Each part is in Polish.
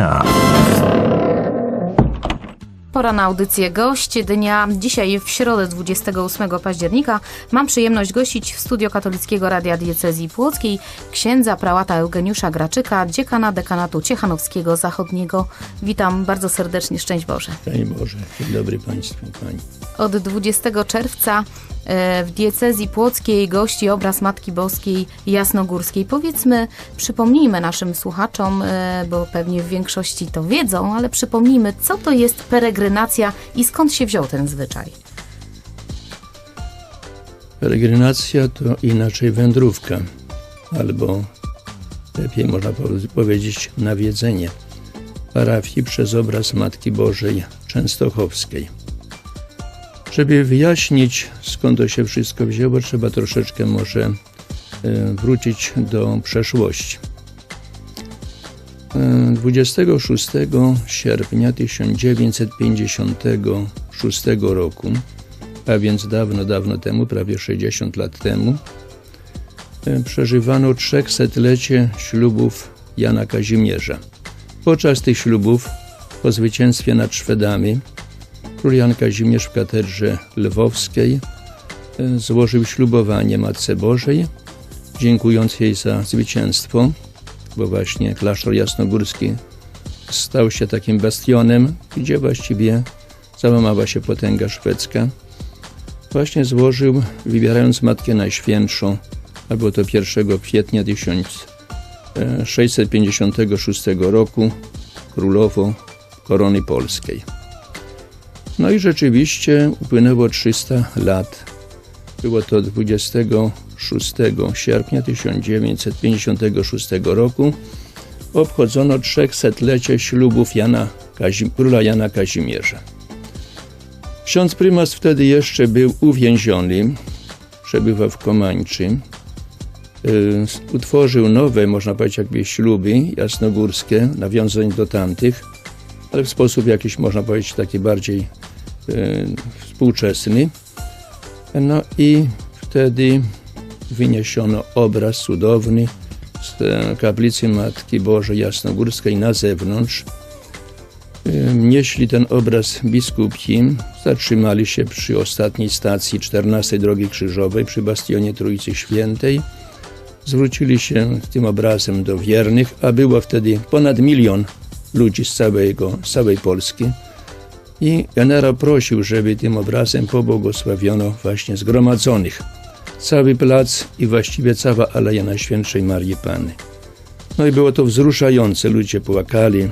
dnia. Pora na audycję Gość Dnia. Dzisiaj w środę 28 października mam przyjemność gościć w studio Katolickiego Radia Diecezji Płockiej księdza prałata Eugeniusza Graczyka, dziekana dekanatu Ciechanowskiego Zachodniego. Witam bardzo serdecznie, szczęść Boże. Szczęść Boże, dzień dobry Państwu, Pani. Od 20 czerwca e, w diecezji płockiej gości obraz Matki Boskiej Jasnogórskiej. Powiedzmy, przypomnijmy naszym słuchaczom, e, bo pewnie w większości to wiedzą, ale przypomnijmy, co to jest peregrinacja i skąd się wziął ten zwyczaj. Peregrinacja to inaczej wędrówka, albo lepiej można powie- powiedzieć nawiedzenie parafii przez obraz Matki Bożej Częstochowskiej. Żeby wyjaśnić, skąd to się wszystko wzięło, trzeba troszeczkę może e, wrócić do przeszłości. E, 26 sierpnia 1956 roku, a więc dawno, dawno temu, prawie 60 lat temu, e, przeżywano trzechsetlecie ślubów Jana Kazimierza. Podczas tych ślubów, po zwycięstwie nad Szwedami, król Jan Kazimierz w katedrze lwowskiej e, złożył ślubowanie Matce Bożej, dziękując jej za zwycięstwo, bo właśnie klasztor jasnogórski stał się takim bastionem, gdzie właściwie załamała się potęga szwedzka. Właśnie złożył, wybierając Matkę Najświętszą, a było to 1 kwietnia 1656 roku, królowo korony polskiej. No i rzeczywiście upłynęło 300 lat. Było to 26 sierpnia 1956 roku. Obchodzono trzechsetlecie ślubów Jana Kazim, króla Jana Kazimierza. Ksiądz prymas wtedy jeszcze był uwięziony, przebywał w Komańczy. Y, Utworzył nowe, można powiedzieć, jakby śluby jasnogórskie, nawiązując do tamtych, ale w sposób jakiś, można powiedzieć, taki bardziej współczesny. No i wtedy wyniesiono obraz cudowny z e, kaplicy Matki Bożej Jasnogórskiej na zewnątrz. Y, Nieśli ten obraz biskupi, zatrzymali się przy ostatniej stacji 14 Drogi Krzyżowej przy bastionie Trójcy Świętej. Zwrócili się tym obrazem do wiernych, a było wtedy ponad milion ludzi z, całego, z całej Polski. I generał prosił, żeby tym obrazem pobłogosławiono właśnie zgromadzonych. Cały plac i właściwie cała Aleja Najświętszej Marii Panny. No i było to wzruszające, ludzie płakali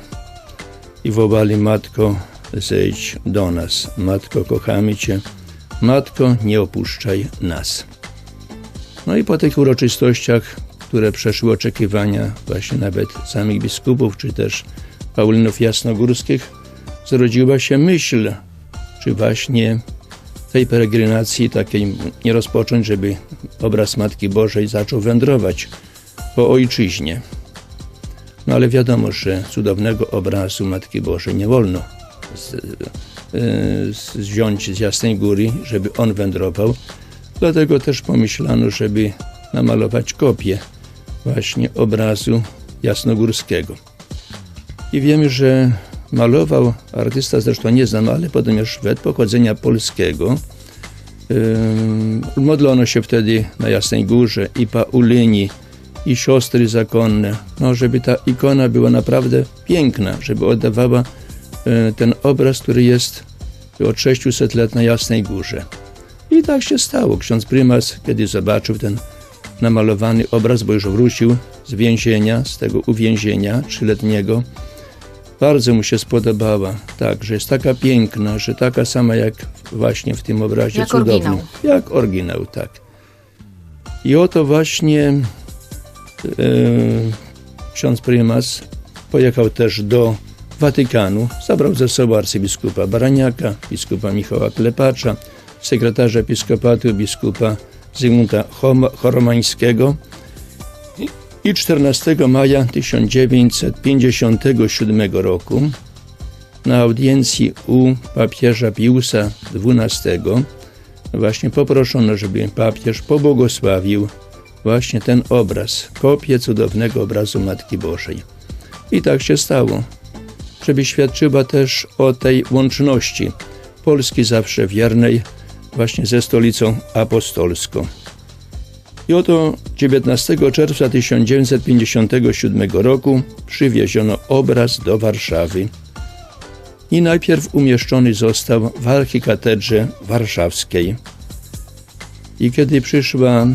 i wołali Matko, zejdź do nas. Matko, kochamy Cię. Matko, nie opuszczaj nas. No i po tych uroczystościach, które przeszły oczekiwania właśnie nawet samych biskupów, czy też Paulinów Jasnogórskich, zrodziła się myśl, czy właśnie tej peregrinacji takiej nie rozpocząć, żeby obraz Matki Bożej zaczął wędrować po ojczyźnie. No ale wiadomo, że cudownego obrazu Matki Bożej nie wolno z, y, z, wziąć z Jasnej Góry, żeby on wędrował. Dlatego też pomyślano, żeby namalować kopię właśnie obrazu jasnogórskiego. I wiemy, że malował artysta, zresztą nie znam, ale jest Szwed pochodzenia polskiego. Modlono się wtedy na Jasnej Górze i Paulyni, i siostry zakonne, no, żeby ta ikona była naprawdę piękna, żeby oddawała e, ten obraz, który jest od 600 lat na Jasnej Górze. I tak się stało. Ksiądz prymas, kiedy zobaczył ten namalowany obraz, bo już wrócił z więzienia, z tego uwięzienia trzyletniego, bardzo mu się spodobała. Tak, że jest taka piękna, że taka sama jak właśnie w tym obrazie Jak cudownym. oryginał. Jak oryginał, tak. I oto właśnie e, ksiądz prymas pojechał też do Watykanu, zabrał ze sobą arcybiskupa Baraniaka, biskupa Michała Klepacza, sekretarza episkopatu biskupa Zygmunta Choromańskiego I- i 14 maja 1957 roku na audiencji u papieża Piusa XII właśnie poproszono, żeby papież pobłogosławił właśnie ten obraz, kopię cudownego obrazu Matki Bożej. I tak się stało. żeby świadczyła też o tej łączności Polski zawsze wiernej właśnie ze stolicą apostolską. I oto 19 czerwca 1957 roku przywieziono obraz do Warszawy i najpierw umieszczony został w archikatedrze warszawskiej. I kiedy przyszła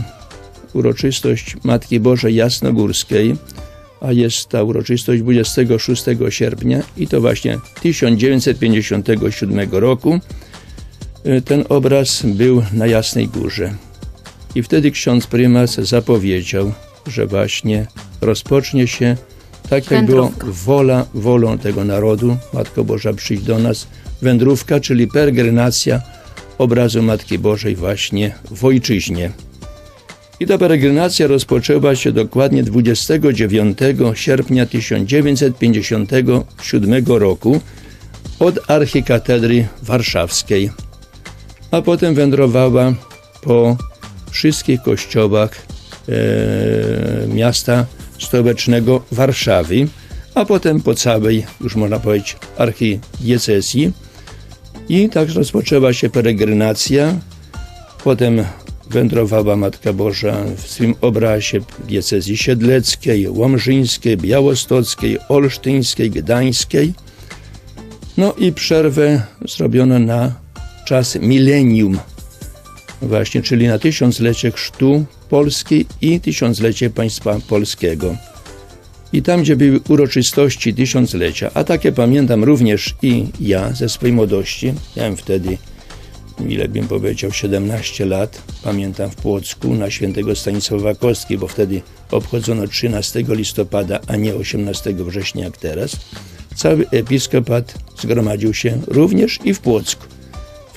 uroczystość Matki Bożej Jasnogórskiej, a jest ta uroczystość 26 sierpnia i to właśnie 1957 roku, ten obraz był na Jasnej Górze. I wtedy ksiądz prymas zapowiedział, że właśnie rozpocznie się tak jak było wola, wolą tego narodu, Matko Boża przyjdź do nas, wędrówka, czyli peregrinacja obrazu Matki Bożej właśnie w ojczyźnie. I ta peregrinacja rozpoczęła się dokładnie 29 sierpnia 1957 roku od archikatedry warszawskiej, a potem wędrowała po wszystkich kościołach e, miasta stołecznego Warszawy, a potem po całej, już można powiedzieć, archidiecezji. I tak rozpoczęła się peregrinacja. Potem wędrowała Matka Boża w swym obrazie diecezji siedleckiej, łomżyńskiej, białostockiej, olsztyńskiej, gdańskiej. No i przerwę zrobiono na czas milenium, właśnie, czyli na tysiąclecie chrztu Polski i tysiąclecie państwa polskiego. I tam, gdzie były uroczystości tysiąclecia, a takie pamiętam również i ja ze swojej młodości, miałem wtedy, ile bym powiedział, 17 lat, pamiętam w Płocku na świętego Stanisława Kostki, bo wtedy obchodzono 13 listopada, a nie 18 września jak teraz. Cały episkopat zgromadził się również i w Płocku.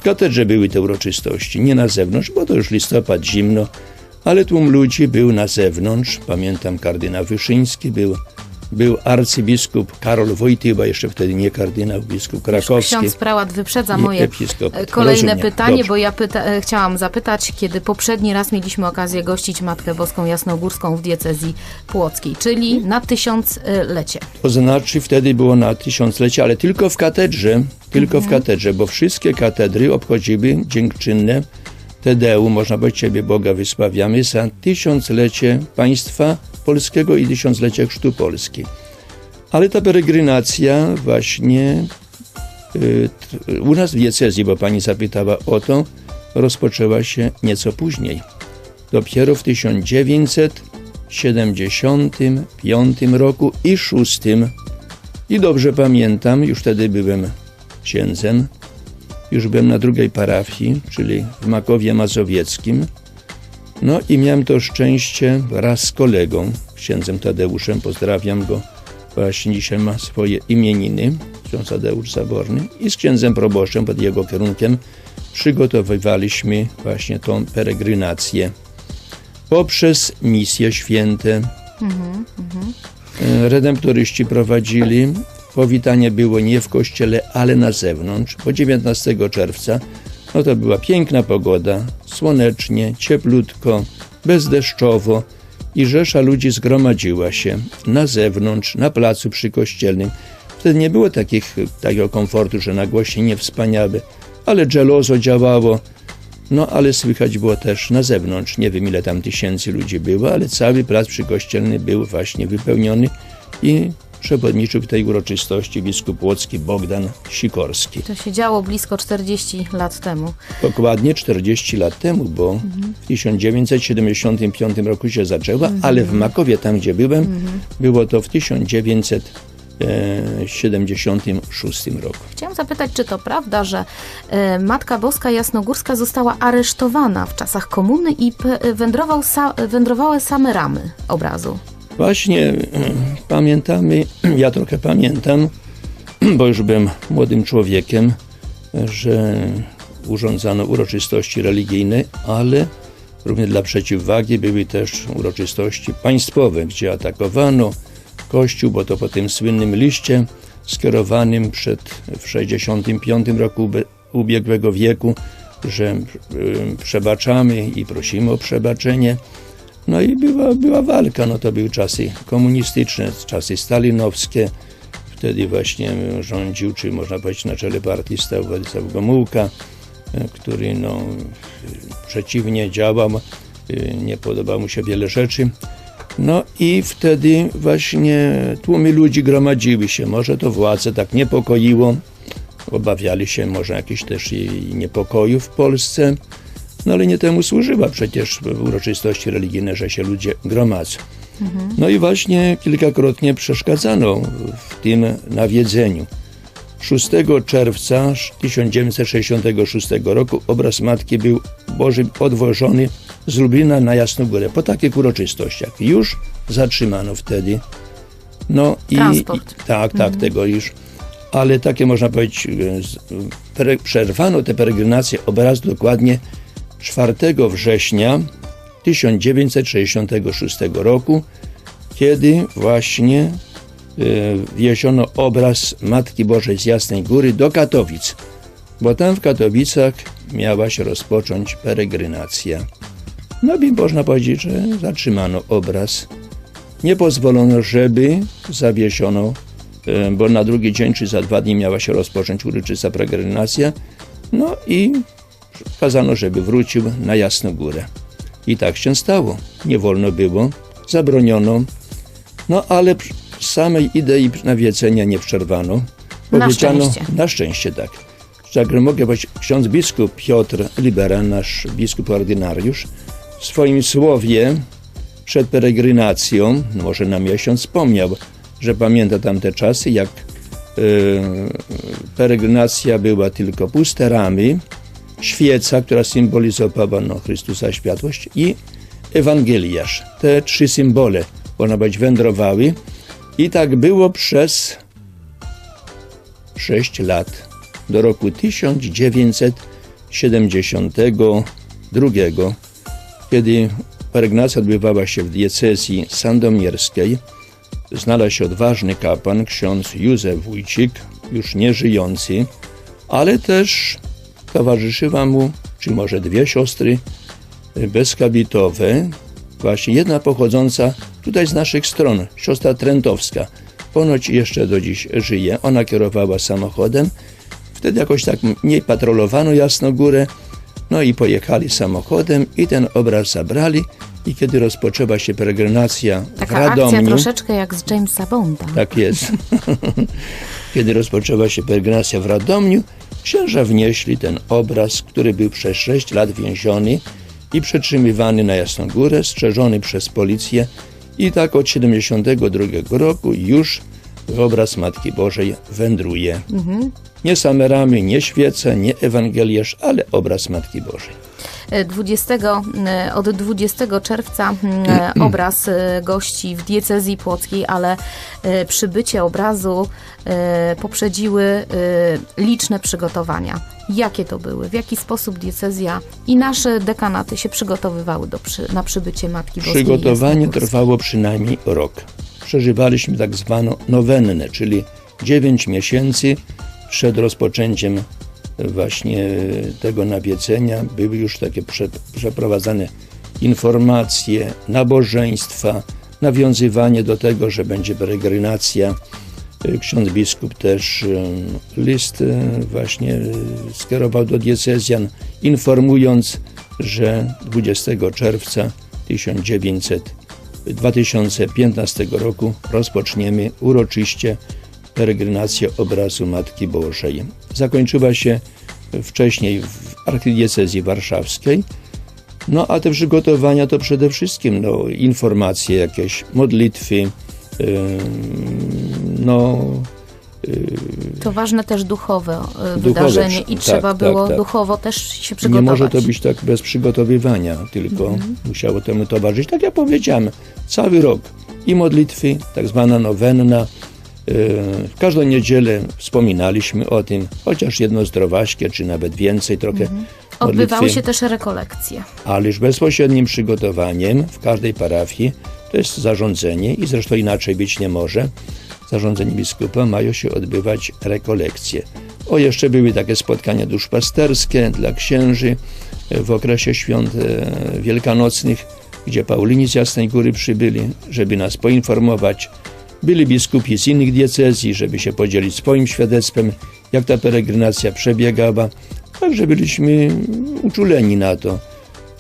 Katedrze były te uroczystości, nie na zewnątrz, bo to już listopad, zimno, ale tłum ludzi był na zewnątrz. Pamiętam kardynał Wyszyński, był, był arcybiskup Karol Wojtyła, jeszcze wtedy nie kardynał, biskup krakowski. Ksiądz prałat wyprzedza moje e, kolejne Rozumiem. pytanie, Dobrze. bo ja pyta, e, chciałam zapytać, kiedy poprzedni raz mieliśmy okazję gościć Matkę Boską Jasnogórską w diecezji płockiej, czyli na tysiąclecie. To znaczy wtedy było na tysiąclecie, ale tylko w katedrze, tylko w katedrze, bo wszystkie katedry obchodziły dziękczynne Tedeum, można powiedzieć Ciebie Boga wysławiamy za tysiąclecie państwa polskiego i tysiąclecie chrztu Polski. Ale ta peregrinacja właśnie y, u nas w diecezji, bo pani zapytała o to, rozpoczęła się nieco później. Dopiero w 1975 roku i 6. I dobrze pamiętam, już wtedy byłem księdzem, już byłem na drugiej parafii, czyli w Makowie Mazowieckim. No i miałem to szczęście raz z kolegą, księdzem Tadeuszem, pozdrawiam go, właśnie dzisiaj ma swoje imieniny, ksiądz Tadeusz Zaborny, i z księdzem proboszczem pod jego kierunkiem przygotowywaliśmy właśnie tą peregrinację poprzez misje święte. E, Redemptoryści prowadzili. Powitanie było nie w kościele, ale na zewnątrz, bo 19 czerwca no to była piękna pogoda, słonecznie, cieplutko, bezdeszczowo i rzesza ludzi zgromadziła się na zewnątrz, na placu przykościelnym. Wtedy nie było takich, takiego komfortu, że nagłośnienie wspaniałe, ale gelozo działało. No ale słychać było też na zewnątrz, nie wiem ile tam tysięcy ludzi było, ale cały plac przykościelny był właśnie wypełniony i przewodniczył w tej uroczystości biskup łocki Bogdan Sikorski. To się działo blisko 40 lat temu. Dokładnie 40 lat temu, bo w 1975 roku się zaczęła, ale w Makowie, tam gdzie byłem, było to w 1976 roku. Chciałam zapytać, czy to prawda, że e, Matka Boska Jasnogórska została aresztowana w czasach komuny i p- wędrował sa- wędrowały same ramy obrazu. Właśnie e, pamiętamy, ja trochę pamiętam, bo już byłem młodym człowiekiem, że urządzano uroczystości religijne, ale również dla przeciwwagi były też uroczystości państwowe, gdzie atakowano Kościół, bo to po tym słynnym liście skierowanym przed w 65 roku ubiegłego wieku, że y, przebaczamy i prosimy o przebaczenie. No i była, była walka, no to były czasy komunistyczne, czasy stalinowskie. wtedy właśnie rządził, czy można powiedzieć na czele partii stał Władysław Gomułka, e, który no, przeciwnie działał, e, nie podobało mu się wiele rzeczy. No i wtedy właśnie tłumy ludzi gromadziły się. Może to władze tak niepokoiło, obawiali się może jakichś też i niepokojów w Polsce. No ale nie temu służyła przecież uroczystości religijne, że się ludzie gromadzą. No i właśnie kilkakrotnie przeszkadzano w tym nawiedzeniu. 6 czerwca 1966 roku obraz Matki był Boży odwożony z Lublina na Jasną Górę po takich uroczystościach. Już zatrzymano wtedy. No i, i tak, tak, tego już. Ale takie można powiedzieć, e, pre- przerwano tę peregrinację obrazu dokładnie 4 września 1966 roku, kiedy właśnie e, wieziono obraz Matki Bożej z Jasnej Góry do Katowic, bo tam w Katowicach miała się rozpocząć peregrinacja. No i można powiedzieć, że zatrzymano obraz. Nie pozwolono, żeby zawieszono, e, bo na drugi dzień czy za dwa dni miała się rozpocząć uroczysta peregrinacja. No i kazano, żeby wrócił na Jasną Górę. I tak się stało. Nie wolno było, zabroniono. No ale samej idei nawiedzenia nie przerwano. Na Powiedziano- szczęście. Na szczęście, tak. Tak mogę powiedzieć, ksiądz biskup Piotr Libera, nasz biskup ordynariusz, w swoim słowie przed peregrinacją, no może na miesiąc, wspomniał, że pamięta tamte czasy, jak e, peregrinacja była tylko puste ramy, świeca, która symbolizowała no, Chrystusa światłość i Ewangeliarz. Te trzy symbole, można powiedzieć, wędrowały i tak było przez 6 lat do roku 1972, kiedy peregrinacja odbywała się w diecezji sandomierskiej. Znalazł się odważny kapłan, ksiądz Józef Wójcik, już nie żyjący, ale też towarzyszyła mu, czy może dwie siostry bezkabitowe, właśnie jedna pochodząca tutaj z naszych stron, siostra Trentowska. Ponoć jeszcze do dziś żyje. Ona kierowała samochodem. Wtedy jakoś tak mniej patrolowano Jasnogórę. No i pojechali samochodem i ten obraz zabrali. I kiedy rozpoczęła się peregrinacja w Taka akcja Radomiu, troszeczkę jak z Jamesa Bonda. tak jest. Kiedy rozpoczęła się peregrinacja w Radomiu, księża wnieśli ten obraz, który był przez 6 lat więziony i przetrzymywany na Jasną Górę, strzeżony przez policję i tak od 72 roku już obraz Matki Bożej wędruje. Nie same ramy, nie świece, nie Ewangeliarz, ale obraz Matki Bożej. 20, e, od 20 czerwca e, obraz e, gości w diecezji płockiej, ale e, przybycie obrazu e, poprzedziły liczne przygotowania. Jakie to były? W jaki sposób diecezja i nasze dekanaty się przygotowywały do przy, na przybycie Matki Boskiej Przygotowanie trwało przynajmniej rok. Przeżywaliśmy tak zwaną nowennę, czyli 9 miesięcy przed rozpoczęciem właśnie tego nawiedzenia. Były już takie prze, przeprowadzane informacje, nabożeństwa, nawiązywanie do tego, że będzie peregrinacja. Ksiądz biskup też e, list e, właśnie skierował do diecezjan, informując, że 20 czerwca 1900 2015 roku rozpoczniemy uroczyście peregrynację obrazu Matki Bożej. Zakończyła się wcześniej w archidiecezji warszawskiej, no a te przygotowania to przede wszystkim no, informacje, jakieś modlitwy, ym, no To ważne też duchowe e, Duchowe wydarzenie i tak, trzeba tak, było tak. duchowo też się Nie przygotować. może to być tak bez przygotowywania, tylko musiało temu towarzyszyć, tak jak powiedziałem, cały rok. I modlitwy, tak zwana nowenna. Yy, W każdą niedzielę wspominaliśmy o tym, chociaż jedno zdrowaśkie, czy nawet więcej, trochę Odbywały modlitwy. się też rekolekcje. Ale już bezpośrednim przygotowaniem w każdej parafii to jest zarządzenie i zresztą inaczej być nie może. Zarządzenie biskupa mają się odbywać rekolekcje. O, jeszcze były takie spotkania duszpasterskie dla księży w okresie świąt e, wielkanocnych, gdzie Paulini z Jasnej Góry przybyli, żeby nas poinformować, Byli biskupi z innych diecezji, żeby się podzielić swoim świadectwem, jak ta peregrinacja przebiegała. Także byliśmy uczuleni na to,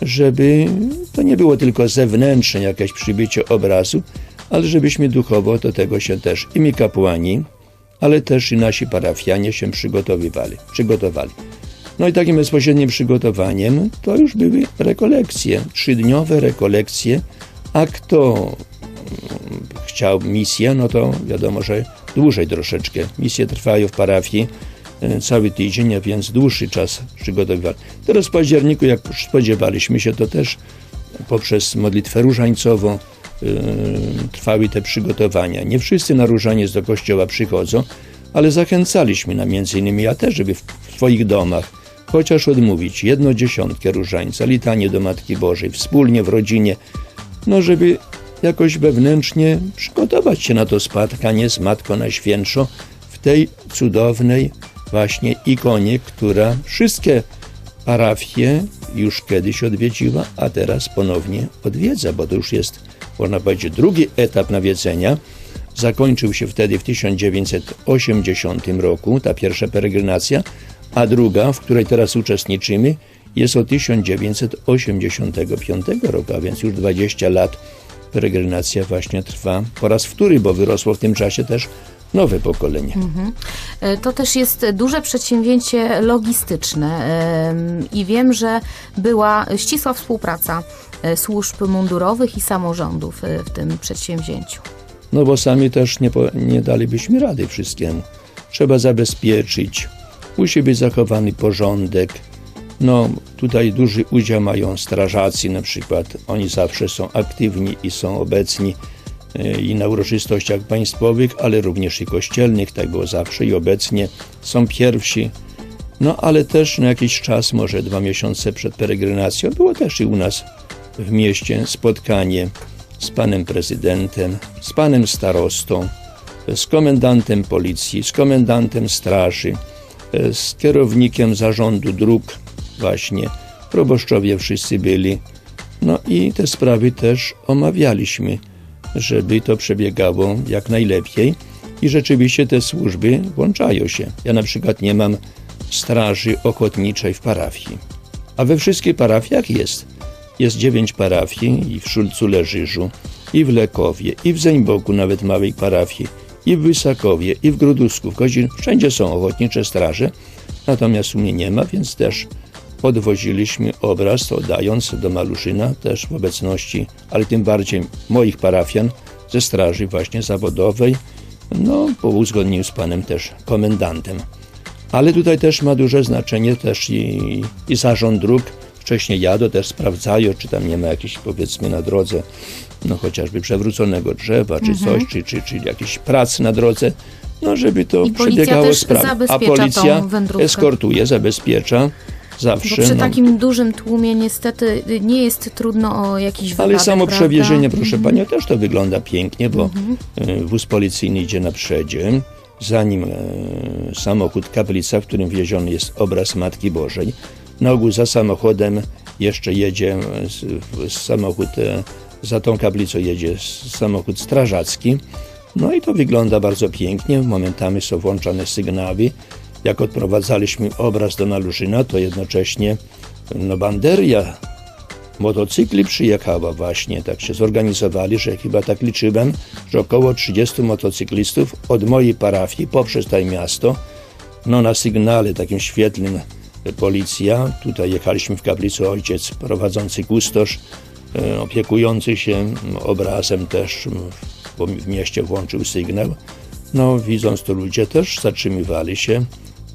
żeby to nie było tylko zewnętrzne jakieś przybycie obrazu, ale żebyśmy duchowo do tego się też i my kapłani, ale też i nasi parafianie się przygotowywali, przygotowali. No i takim bezpośrednim przygotowaniem to już były rekolekcje, trzydniowe rekolekcje, a kto chciał misję, no to wiadomo, że dłużej troszeczkę. Misje trwają w parafii e, cały tydzień, a więc dłuższy czas przygotowywali. Teraz w październiku, jak spodziewaliśmy się, to też poprzez modlitwę różańcową yy, trwały te przygotowania. Nie wszyscy na różaniec do kościoła przychodzą, ale zachęcaliśmy na między innymi ja też, żeby w swoich domach chociaż odmówić jedno dziesiątkę różańca, litanie do Matki Bożej, wspólnie w rodzinie, no żeby jakoś wewnętrznie przygotować się na to spotkanie z Matką Najświętszą w tej cudownej właśnie ikonie, która wszystkie parafie już kiedyś odwiedziła, a teraz ponownie odwiedza, bo to już jest, można powiedzieć, drugi etap nawiedzenia. Zakończył się wtedy w 1980 roku, ta pierwsza peregrinacja, a druga, w której teraz uczestniczymy, jest od 1985 roku, a więc już 20 lat peregrinacja właśnie trwa po raz wtóry, bo wyrosło w tym czasie też nowe pokolenie. E, To też jest duże przedsięwzięcie logistyczne i wiem, że była ścisła współpraca e, służb mundurowych i samorządów e, w tym przedsięwzięciu. No bo sami też nie, po, nie dalibyśmy rady wszystkiemu. Trzeba zabezpieczyć, musi być zachowany porządek. No tutaj duży udział mają strażacy na przykład. Oni zawsze są aktywni i są obecni e, i na uroczystościach państwowych, ale również i kościelnych, tak było zawsze i obecnie są pierwsi. No ale też na jakiś czas, może dwa miesiące przed peregrinacją, było też i u nas w mieście spotkanie z panem prezydentem, z panem starostą, z komendantem policji, z komendantem straży, e, z kierownikiem zarządu dróg właśnie. Proboszczowie wszyscy byli. No i te sprawy też omawialiśmy, żeby to przebiegało jak najlepiej i rzeczywiście te służby włączają się. Ja na przykład nie mam straży ochotniczej w parafii, a we wszystkich parafiach jest. Jest dziewięć parafii i w Szulcu Leżyżu, i w Lekowie, i w Zeńboku nawet małej parafii, i w Wysakowie, i w Grudusku, w Kozin. Wszędzie są ochotnicze straże, natomiast u mnie nie ma, więc też podwoziliśmy obraz, to dając do Maluszyna też w obecności, ale tym bardziej moich parafian ze straży właśnie zawodowej, no po uzgodnieniu z panem też komendantem. Ale tutaj też ma duże znaczenie też i, i zarząd dróg. Wcześniej jadą, też sprawdzają, czy tam nie ma jakichś powiedzmy na drodze, no chociażby przewróconego drzewa, czy coś, czy, czy, czy jakichś prac na drodze, no żeby to I przebiegało sprawnie. A policja eskortuje, zabezpiecza zawsze. Bo przy no. takim dużym tłumie niestety nie jest trudno o jakiś wypadek, Ale samo prawda? przewiezienie, proszę Panią, też to wygląda pięknie, bo e, wóz policyjny idzie na przedzie, za nim e, samochód kaplica, w którym wieziony jest obraz Matki Bożej. Na ogół za samochodem jeszcze jedzie e, samochód, e, za tą kaplicą jedzie samochód strażacki. No i to wygląda bardzo pięknie, momentami są włączane sygnały. Jak odprowadzaliśmy obraz do Naluszyna, to jednocześnie no, banderia motocykli przyjechała właśnie, tak się zorganizowali, że chyba tak liczyłem, że około 30 motocyklistów od mojej parafii poprzez to miasto, no na sygnale takim świetlnym e, policja, tutaj jechaliśmy w kaplicy ojciec prowadzący kustosz, e, opiekujący się obrazem też w mieście włączył sygnał. No widząc to ludzie też zatrzymywali się,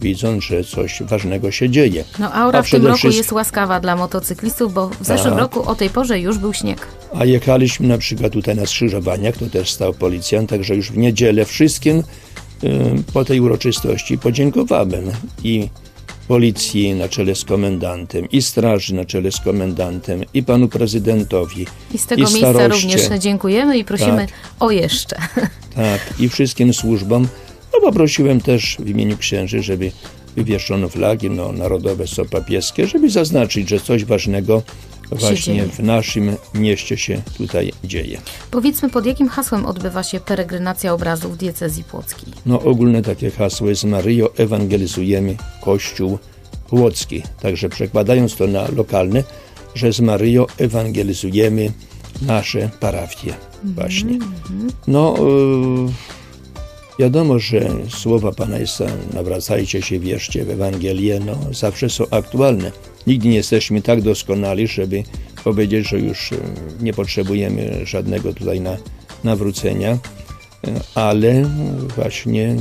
widząc, że coś ważnego się dzieje. No aura A w tym roku wszystkim- jest łaskawa dla motocyklistów, bo w zeszłym Tak. roku o tej porze już był śnieg. A jechaliśmy na przykład tutaj na skrzyżowaniach, to też stał policjant, także już w niedzielę wszystkim y, po tej uroczystości podziękowałem i policji na czele z komendantem, i straży na czele z komendantem, i panu prezydentowi, I z tego I miejsca staroście. również dziękujemy i prosimy Tak. o jeszcze. tak, i wszystkim służbom. Poprosiłem też w imieniu księży, żeby wywieszono flagi no, narodowe, są papieskie, żeby zaznaczyć, że coś ważnego właśnie w naszym mieście się tutaj dzieje. Powiedzmy, pod jakim hasłem odbywa się peregrinacja obrazów diecezji płockiej? No ogólne takie hasło jest Maryjo, ewangelizujemy Kościół Płocki. Także przekładając to na lokalne, że z Maryjo ewangelizujemy nasze parafie właśnie. No y, wiadomo, że słowa Pana Jezusa nawracajcie się, wierzcie w Ewangelię, no zawsze są aktualne. Nigdy nie jesteśmy tak doskonali, żeby powiedzieć, że już y, nie potrzebujemy żadnego tutaj na, nawrócenia, y, ale właśnie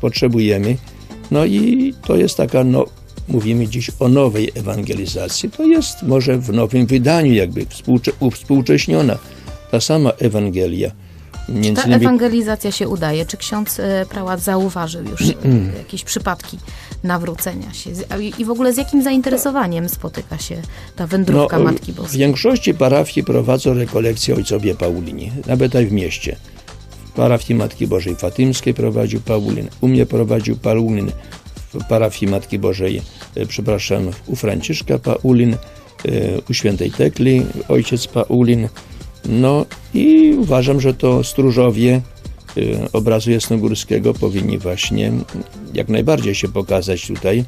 potrzebujemy. No i to jest taka, no mówimy dziś o nowej ewangelizacji, to jest może w nowym wydaniu jakby współcze, uwspółcześniona ta sama Ewangelia. Między Ta innymi ewangelizacja się udaje. Czy ksiądz e, prałat zauważył już e, jakieś przypadki nawrócenia się? I- w ogóle z jakim zainteresowaniem spotyka się ta wędrówka No, Matki W Boskiej? większości parafii prowadzą rekolekcje ojcowie Paulini, nawet w mieście. W parafii Matki Bożej Fatymskiej prowadził Paulin, u mnie prowadził Paulin, w parafii Matki Bożej, e, przepraszam, u Franciszka Paulin, e, u Świętej Tekli ojciec Paulin. No i uważam, że to stróżowie e, obrazu jasnogórskiego powinni właśnie jak najbardziej się pokazać tutaj.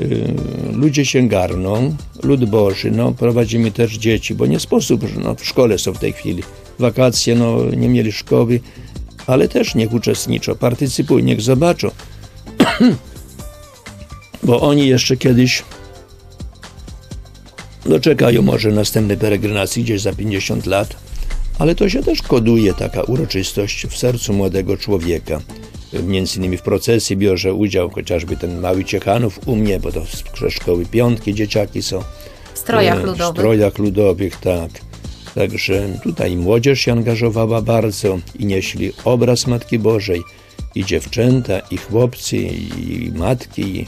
Y, ludzie się garną, lud Boży, no prowadzimy też dzieci, bo nie sposób, że no, w szkole są w tej chwili, wakacje, no nie mieli szkoły, ale też niech uczestniczą, partycypują, niech zobaczą, bo oni jeszcze kiedyś doczekają może następnej peregrinacji gdzieś za 50 lat, ale to się też koduje taka uroczystość w sercu młodego człowieka. Między innymi w procesji bierze udział chociażby ten mały Ciechanów u mnie, bo to ze szkoły piątki dzieciaki są. W strojach E, W ludowych. strojach ludowych, tak. Także tutaj młodzież się angażowała bardzo i nieśli obraz Matki Bożej i dziewczęta, i chłopcy, i matki. I,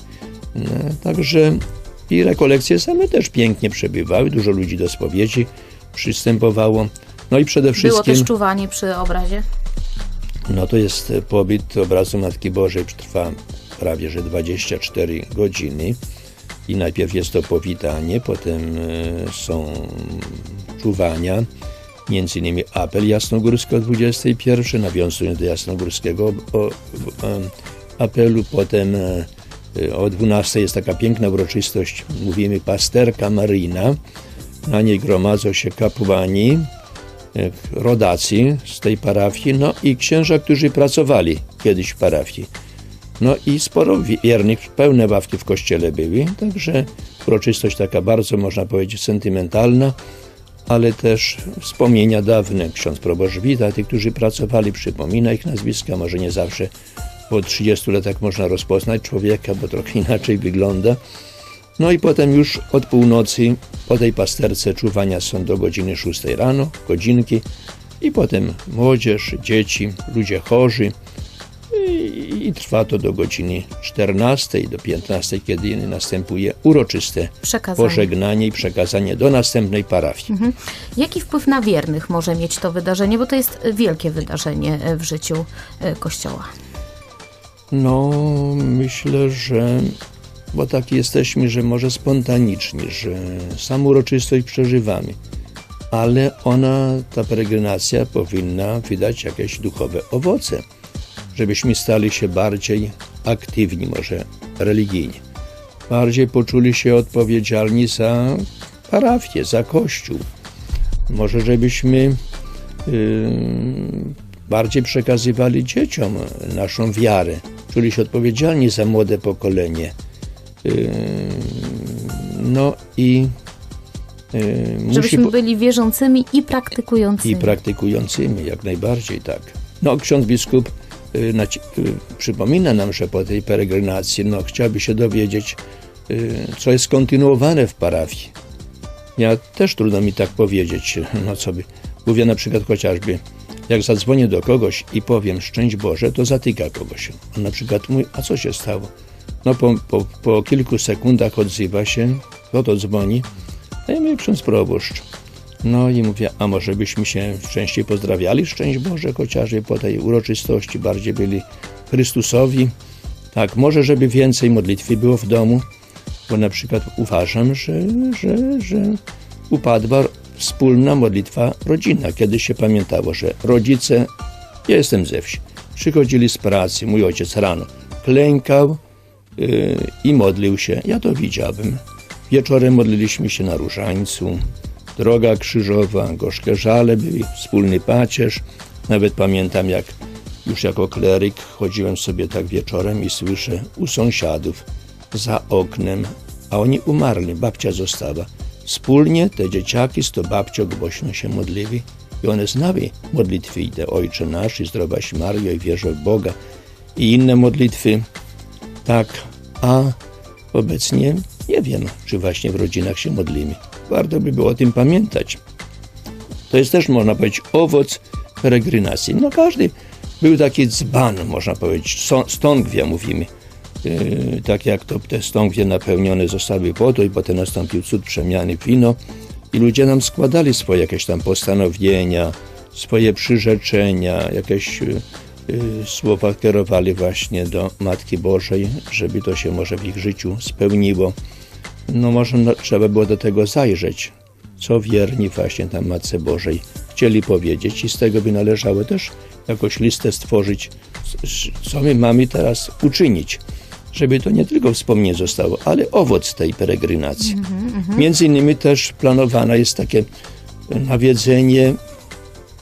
no, także i rekolekcje same też pięknie przebywały, dużo ludzi do spowiedzi przystępowało. No i przede Było wszystkim... też czuwanie przy obrazie? No to jest e, pobyt obrazu Matki Bożej, trwa prawie że 24 godziny i najpierw jest to powitanie, potem e, są czuwania, między innymi apel jasnogórski o 21, nawiązując do jasnogórskiego em, apelu, potem e, e, o 12 jest taka piękna uroczystość, mówimy pasterka Maryjna, na niej gromadzą się kapłani, e, rodacy z tej parafii, no i księża, którzy pracowali kiedyś w parafii. No i sporo wi- wiernych, pełne ławki w kościele były, także uroczystość taka bardzo, można powiedzieć, sentymentalna, ale też wspomnienia dawne. Ksiądz proboszcz wita tych, którzy pracowali, przypomina ich nazwiska, może nie zawsze po 30 latach można rozpoznać człowieka, bo trochę inaczej wygląda. No i potem już od północy po tej pasterce czuwania są do godziny 6 rano, godzinki i potem młodzież, dzieci, ludzie chorzy i, i trwa to do godziny 14 do 15, kiedy następuje uroczyste Przekazanie. pożegnanie i przekazanie do następnej parafii. Jaki wpływ na wiernych może mieć to wydarzenie? Bo to jest wielkie wydarzenie e, w życiu e, Kościoła. No, myślę, że bo tak jesteśmy, że może spontaniczni, że sam uroczystość przeżywamy, ale ona, ta peregrinacja powinna wydać jakieś duchowe owoce, żebyśmy stali się bardziej aktywni, może religijnie, bardziej poczuli się odpowiedzialni za parafię, za kościół. Może żebyśmy yy, bardziej przekazywali dzieciom naszą wiarę, czuli się odpowiedzialni za młode pokolenie. Yy, No i yy, musi Żebyśmy byli wierzącymi i praktykującymi. i praktykującymi, jak najbardziej tak. No, ksiądz biskup y, naci- y, przypomina nam, że po tej peregrinacji no, chciałby się dowiedzieć, y, co jest kontynuowane w parafii. Ja też trudno mi tak powiedzieć, no co by. Mówię na przykład chociażby, jak zadzwonię do kogoś i powiem szczęść Boże, to zatyka kogoś. On na przykład mówi, a co się stało? No po, po, po kilku sekundach odzywa się, kto to dzwoni? A ja mówię, ksiądz proboszcz. No i mówię, a może byśmy się częściej pozdrawiali, szczęść Boże, chociażby po tej uroczystości bardziej byli Chrystusowi. Tak, może żeby więcej modlitwy było w domu, bo na przykład uważam, że, że, że upadła wspólna modlitwa rodzinna, kiedy się pamiętało, że rodzice, ja jestem ze wsi, przychodzili z pracy, mój ojciec rano klękał yy, i modlił się, ja to widziałem. Wieczorem modliliśmy się na różańcu, droga krzyżowa, gorzkie żale byli, wspólny pacierz. Nawet pamiętam, jak już jako kleryk chodziłem sobie tak wieczorem i słyszę u sąsiadów za oknem, a oni umarli, babcia została. Wspólnie te dzieciaki z to babcią głośno się modlili i one znały modlitwy i te Ojcze Nasz i Zdrowaś Mario i wierzę w Boga i inne modlitwy. Tak, a obecnie nie wiem, czy właśnie w rodzinach się modlimy. Warto by było o tym pamiętać. To jest też, można powiedzieć, owoc peregrinacji. No każdy był taki dzban, można powiedzieć, stągwia mówimy. Yy, tak jak to te stągwie napełnione zostały wodą i potem nastąpił cud przemiany wino i ludzie nam składali swoje jakieś tam postanowienia, swoje przyrzeczenia, jakieś yy, yy, słowa kierowali właśnie do Matki Bożej, żeby to się może w ich życiu spełniło. No może no, trzeba było do tego zajrzeć, co wierni właśnie tam Matce Bożej chcieli powiedzieć i z tego by należało też jakoś listę stworzyć, co my mamy teraz uczynić, żeby to nie tylko wspomnienie zostało, ale owoc tej peregrinacji. Między innymi też planowane jest takie nawiedzenie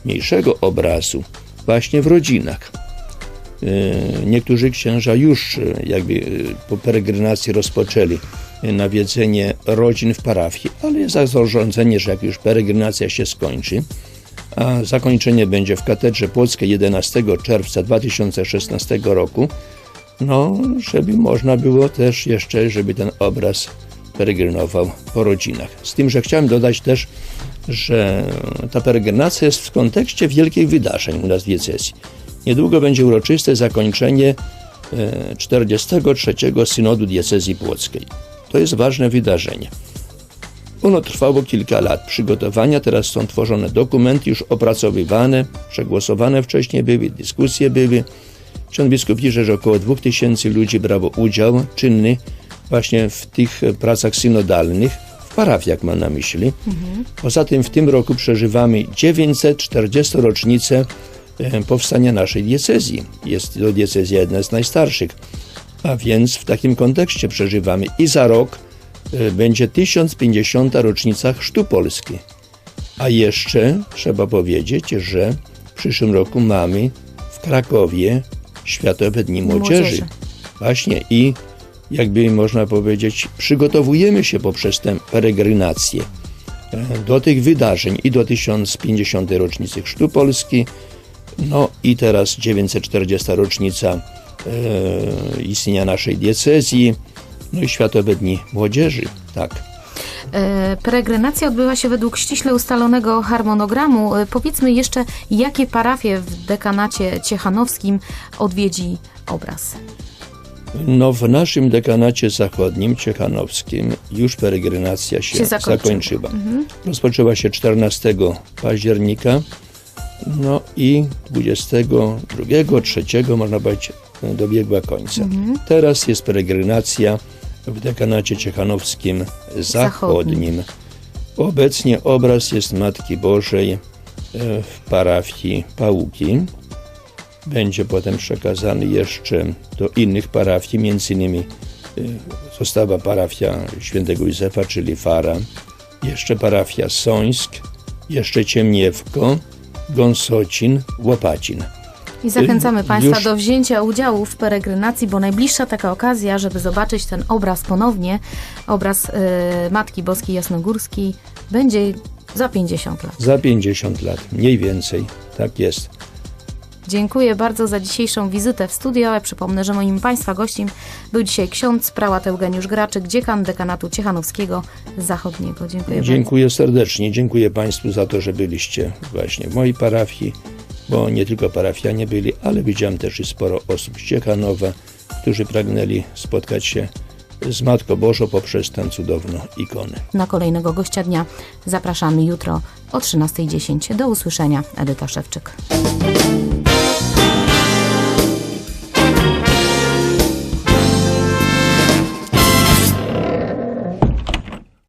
mniejszego obrazu właśnie w rodzinach. E, niektórzy księża już e, jakby e, po peregrinacji rozpoczęli nawiedzenie rodzin w parafii, ale jest zarządzenie, że jak już peregrinacja się skończy, a zakończenie będzie w Katedrze Płockiej 11 czerwca 2016 roku, no, żeby można było też jeszcze, żeby ten obraz peregrinował po rodzinach. Z tym, że chciałem dodać też, że ta peregrinacja jest w kontekście wielkich wydarzeń u nas w diecezji. Niedługo będzie uroczyste zakończenie 43. Synodu Diecezji Płockiej. To jest ważne wydarzenie. Ono trwało kilka lat przygotowania, teraz są tworzone dokumenty już opracowywane, przegłosowane wcześniej były, dyskusje były. Ksiądz biskup pisze, że około 2000 ludzi brało udział czynny właśnie w tych pracach synodalnych, w parafiach mam na myśli. Mhm. Poza tym w tym roku przeżywamy 940 rocznicę e, powstania naszej diecezji. Jest to diecezja jedna z najstarszych. A więc w takim kontekście przeżywamy i za rok e, będzie 1050. rocznica Chrztu Polski. A jeszcze trzeba powiedzieć, że w przyszłym roku mamy w Krakowie Światowe Dni Młodzieży. Młodzieży. Właśnie i jakby można powiedzieć, przygotowujemy się poprzez tę peregrinację e, do tych wydarzeń i do 1050. rocznicy Chrztu Polski, no i teraz 940. rocznica e, istnienia naszej diecezji, no i Światowe Dni Młodzieży, tak. E, peregrinacja odbywa się według ściśle ustalonego harmonogramu. E, powiedzmy jeszcze, jakie parafie w dekanacie ciechanowskim odwiedzi obraz? No, w naszym dekanacie zachodnim, ciechanowskim, już peregrinacja się, się zakończyła. Mhm. Rozpoczęła się 14 października, no i 22, 3 można powiedzieć dobiegła końca. Mhm. Teraz jest peregrinacja w dekanacie ciechanowskim zachodnim. Obecnie obraz jest Matki Bożej e, w parafii Pałuki. Będzie potem przekazany jeszcze do innych parafii, między innymi e, została parafia świętego Józefa, czyli Fara, jeszcze parafia Sońsk, jeszcze Ciemniewko, Gąsocin, Łopacin. I zachęcamy Państwa Już... do wzięcia udziału w peregrinacji, bo najbliższa taka okazja, żeby zobaczyć ten obraz ponownie, obraz y, Matki Boskiej Jasnogórskiej, będzie za 50 lat. Za 50 lat, mniej więcej, tak jest. Dziękuję bardzo za dzisiejszą wizytę w studio. Przypomnę, że moim Państwa gościem był dzisiaj ksiądz prałat Eugeniusz Graczyk, dziekan dekanatu Ciechanowskiego Zachodniego. Dziękuję Dziękuję bardzo. serdecznie. Dziękuję Państwu za to, że byliście właśnie w mojej parafii bo nie tylko parafianie byli, ale widziałem też i sporo osób z Ciechanowa, którzy pragnęli spotkać się z Matką Bożą poprzez tę cudowną ikonę. Na kolejnego gościa dnia zapraszamy jutro o 13.10. Do usłyszenia. Edyta Szewczyk.